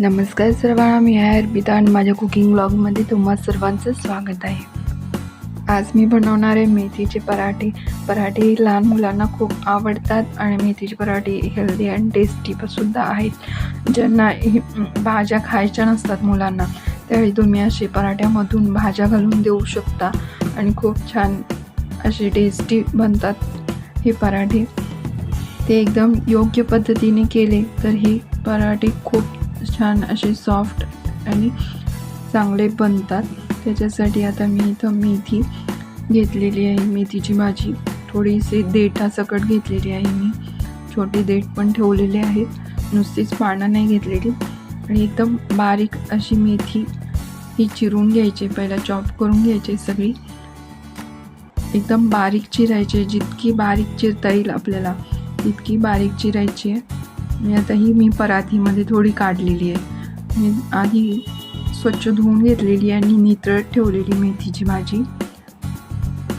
नमस्कार सर्वांना मी आहे अर्पिता आणि माझ्या कुकिंग ब्लॉगमध्ये तुम्हा सर्वांचं स्वागत आहे. आज मी बनवणार आहे मेथीचे पराठे. पराठे लहान मुलांना खूप आवडतात आणि मेथीचे पराठे हेल्दी अँड टेस्टी पण सुद्धा आहेत. ज्यांना हे भाज्या खायच्या नसतात मुलांना त्यावेळी तुम्ही असे पराठ्यामधून भाज्या घालून देऊ शकता आणि खूप छान असे टेस्टी बनतात हे पराठे. ते एकदम योग्य पद्धतीने केले तर हे पराठे खूप छान असे सॉफ्ट आणि चांगले बनतात. त्याच्यासाठी आता मी इथं मेथी घेतलेली आहे. मेथीची भाजी थोडीशी देठासकट घेतलेली आहे मी. छोटी देठ पण ठेवलेली आहेत नुसतीच पानं नाही घेतलेली. आणि एकदम बारीक अशी मेथी ही चिरून घ्यायची. पहिला चॉप करून घ्यायची सगळी. एकदम बारीक चिरायची. जितकी बारीक चिरता येईल आपल्याला तितकी बारीक चिरायची आहे. आणि आता ही मी परातीमध्ये थोडी काढलेली आहे. मी आधी स्वच्छ धुवून घेतलेली आहे आणि नितळत ठेवलेली मेथीची भाजी.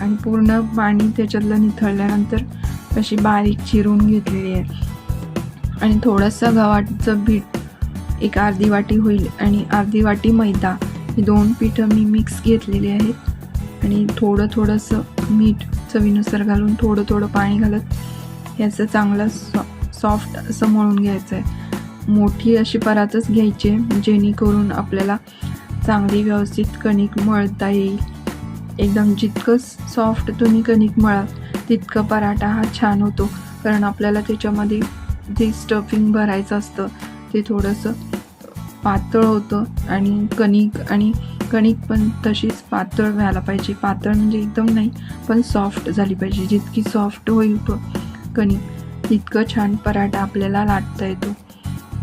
आणि पूर्ण पाणी त्याच्यातलं निथळल्यानंतर अशी बारीक चिरून घेतलेली आहे. आणि थोडंसं गव्हाचं पीठ एक अर्धी वाटी होईल आणि अर्धी वाटी मैदा. ही दोन पिठं मी मिक्स घेतलेली आहेत. आणि थोडं थोडंसं मीठ चवीनुसार घालून थोडं थोडं पाणी घालत. याचं चांगलं सॉ सॉफ्ट असं मळून घ्यायचं आहे मोठी अशी परातच घ्यायची आहे जेणेकरून आपल्याला चांगली व्यवस्थित कणिक मळता येईल. एकदम जितकं सॉफ्ट तुम्ही कणिक मळाल तितकं पराठा हा छान होतो. कारण आपल्याला त्याच्यामध्ये जे स्टफिंग भरायचं असतं ते थोडंसं पातळ होतं आणि कणिक आणि कणिक पण तशीच पातळ व्हायला पाहिजे. पातळ म्हणजे एकदम नाही पण सॉफ्ट झाली पाहिजे. जितकी सॉफ्ट होईल कणिक. इतकं छान पराठा आपल्याला लाटता येतो.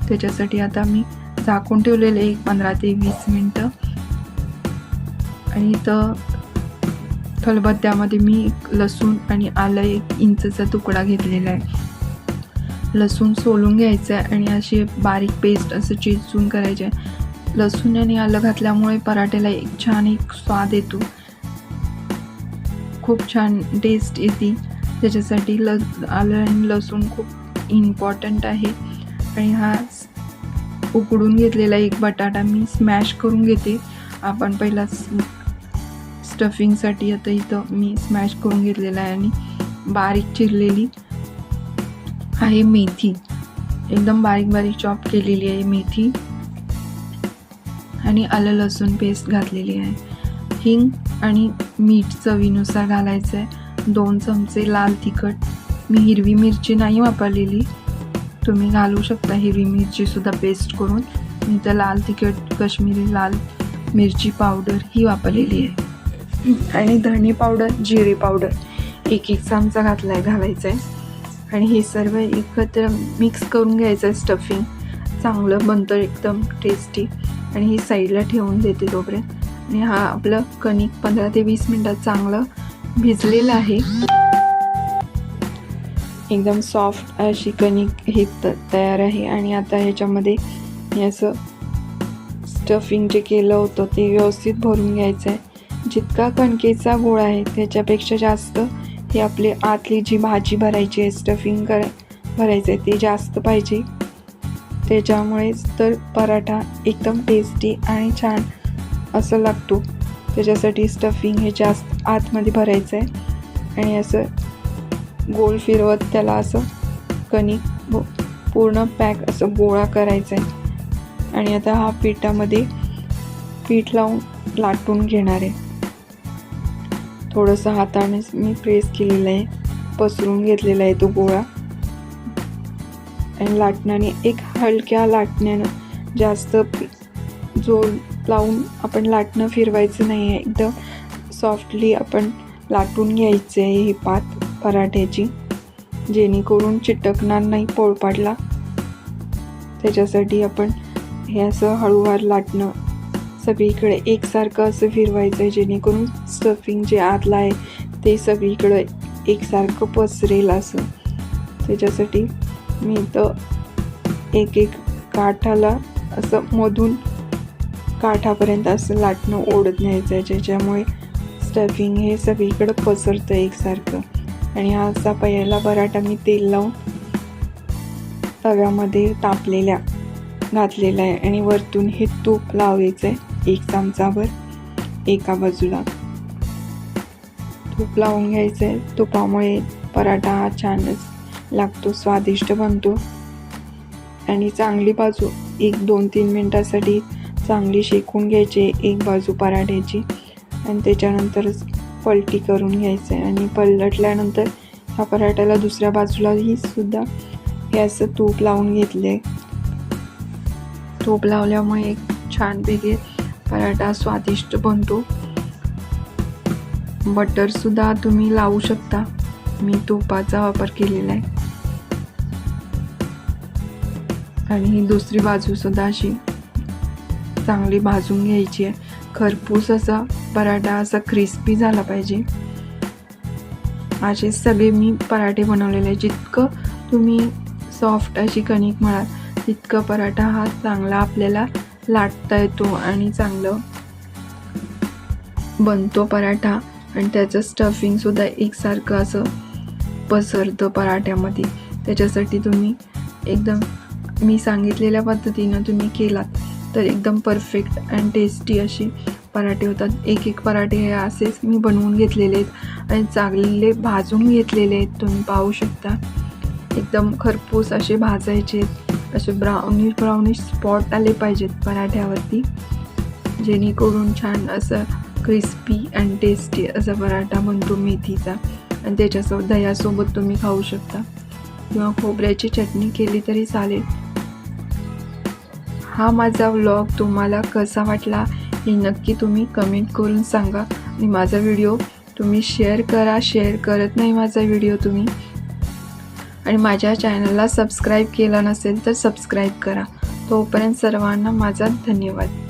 त्याच्यासाठी आता मी झाकून ठेवलेले एक पंधरा ते वीस मिनटं. आणि इथं खलबत्त्यामध्ये मी लसूण आणि आलं एक इंचचा तुकडा घेतलेला आहे. लसूण सोलून घ्यायचं आहे आणि अशी बारीक पेस्ट असं चिचून करायचे आहे. लसूण आणि आलं घातल्यामुळे पराठ्याला एक छान एक स्वाद येतो. खूप छान टेस्ट येते. त्याच्यासाठी लस आलं आणि लसूण खूप इम्पॉर्टंट आहे. आणि हा उकडून घेतलेला एक बटाटा मी स्मॅश करून घेते. आपण पहिला स्टफिंगसाठी आता इथं मी स्मॅश करून घेतलेला आहे आणि बारीक चिरलेली आहे मेथी. एकदम बारीक बारीक चॉप केलेली आहे मेथी. आणि आलं लसूण पेस्ट घातलेली आहे. हिंग आणि मीठ चवीनुसार घालायचं आहे दोन चमचे लाल तिखट. मी हिरवी मिरची नाही वापरलेली. तुम्ही घालू शकता हिरवी मिरचीसुद्धा पेस्ट करून. मी तर लाल तिखट कश्मीरी लाल मिरची पावडर ही वापरलेली आहे. आणि धणे पावडर जिरे पावडर एक एक चमचा घातला आहे घालायचा आहे आणि हे सर्व एकत्र मिक्स करून घ्यायचं आहे स्टफिंग चांगलं बनतं एकदम टेस्टी आणि हे साईडला ठेवून देते तोपर्यंत. आणि हा आपलं कणिक पंधरा ते वीस मिनटात चांगलं भिजलेलं आहे. एकदम सॉफ्ट अशी कणिक हे त तयार आहे. आणि आता ह्याच्यामध्ये असं स्टफिंग जे केलं होतं ते व्यवस्थित भरून घ्यायचं आहे जितका कणकेचा गोळा आहे त्याच्यापेक्षा जास्त हे आपली आतली जी भाजी भरायची आहे स्टफिंग कर भरायचं आहे ते जास्त पाहिजे. त्याच्यामुळेच तर पराठा एकदम टेस्टी आणि छान असं लागतो. त्याच्यासाठी स्टफिंग हे जास्त आतमध्ये भरायचं आहे आणि असं गोल फिरवत त्याला असं कणिक पूर्ण पॅक असं गोळा करायचं आहे आणि आता हा पिठामध्ये पीठ लावून लाटून घेणार आहे. थोडंसं हाताने मी प्रेस केलेलं आहे. पसरून घेतलेला आहे तो गोळा. आणि लाटण्याने एक हलक्या लाटण्यानं जास्त जोर लावून आपण लाटणं फिरवायचं नाही आहे एकदम सॉफ्टली आपण लाटून घ्यायचे आहे ही पात पराठ्याची. जेणेकरून चिटकणार नाही पोळपाडला त्याच्यासाठी आपण हे असं हळूवार लाटणं. सगळीकडे एकसारखं असं फिरवायचं आहे जेणेकरून स्टफिंग जे आतलं आहे ते सगळीकडं एकसारखं पसरेल असं. त्याच्यासाठी मी इथं एक एक काठाला असं मधून काठापर्यंत असं लाटणं ओढत न्यायचं आहे ज्याच्यामुळे स्टफिंग हे सगळीकडं पसरतं एकसारखं. आणि हा असा पहिला पराठा मी तेल लावून तव्यामध्ये तापलेल्या घातलेला आहे. आणि वरतून हे तूप लावायचं आहे एक चमचाभर एका बाजूला. तूप लावून घ्यायचं आहे तुपामुळे पराठा हा छानच लागतो स्वादिष्ट बनतो. आणि चांगली बाजू एक दोन तीन मिनटासाठी चांगली शेकून घ्यायची एक बाजू पराठ्याची. आणि त्याच्यानंतरच पलटी करून घ्यायचं. आहे आणि पलटल्यानंतर ह्या पराठ्याला दुसऱ्या बाजूलाही सुद्धा हे असं तूप लावून घेतले. तूप लावल्यामुळे एक छानपैकी पराठा स्वादिष्ट बनतो. बटरसुद्धा तुम्ही लावू शकता. मी तुपाचा वापर केलेला आहे. आणि ही दुसरी बाजूसुद्धा अशी चांगली भाजून घ्यायची आहे. खरपूस असा पराठा असा क्रिस्पी झाला पाहिजे. असे सगळे मी पराठे बनवलेले आहे जितकं तुम्ही सॉफ्ट अशी कणिक म्हणाल तितकं पराठा हा चांगला आपल्याला लाटता येतो आणि चांगलं बनतो पराठा. आणि त्याचं स्टफिंगसुद्धा एकसारखं असं पसरतं पराठ्यामध्ये. त्याच्यासाठी तुम्ही एकदम मी सांगितलेल्या पद्धतीनं तुम्ही केलात. तर एकदम परफेक्ट अँड टेस्टी अशी पराठे होतात. एक एक पराठे हे असेच मी बनवून घेतलेले आहेत आणि चांगले भाजून घेतलेले आहेत. तुम्ही पाहू शकता. एकदम खरपूस असे भाजायचे असे ब्राउनिश ब्राउनिश स्पॉट आले पाहिजेत पराठ्यावरती. जेणेकरून छान असं क्रिस्पी अँड टेस्टी असा पराठा म्हणतो मेथीचा. आणि त्याच्यासोबत दह्यासोबत तुम्ही खाऊ शकता. किंवा खोबऱ्याची चटणी केली तरी चालेल. हा माझा व्लॉग तुम्हाला कसा वाटला हे नक्की तुम्ही कमेंट करून सांगा. आणि माझा व्हिडिओ तुम्ही शेअर करा. शेअर करत नाही माझा व्हिडिओ तुम्ही. आणि माझ्या चॅनलला सबस्क्राईब केला नसेल तर सबस्क्राईब करा. तोपर्यंत सर्वांना माझा धन्यवाद.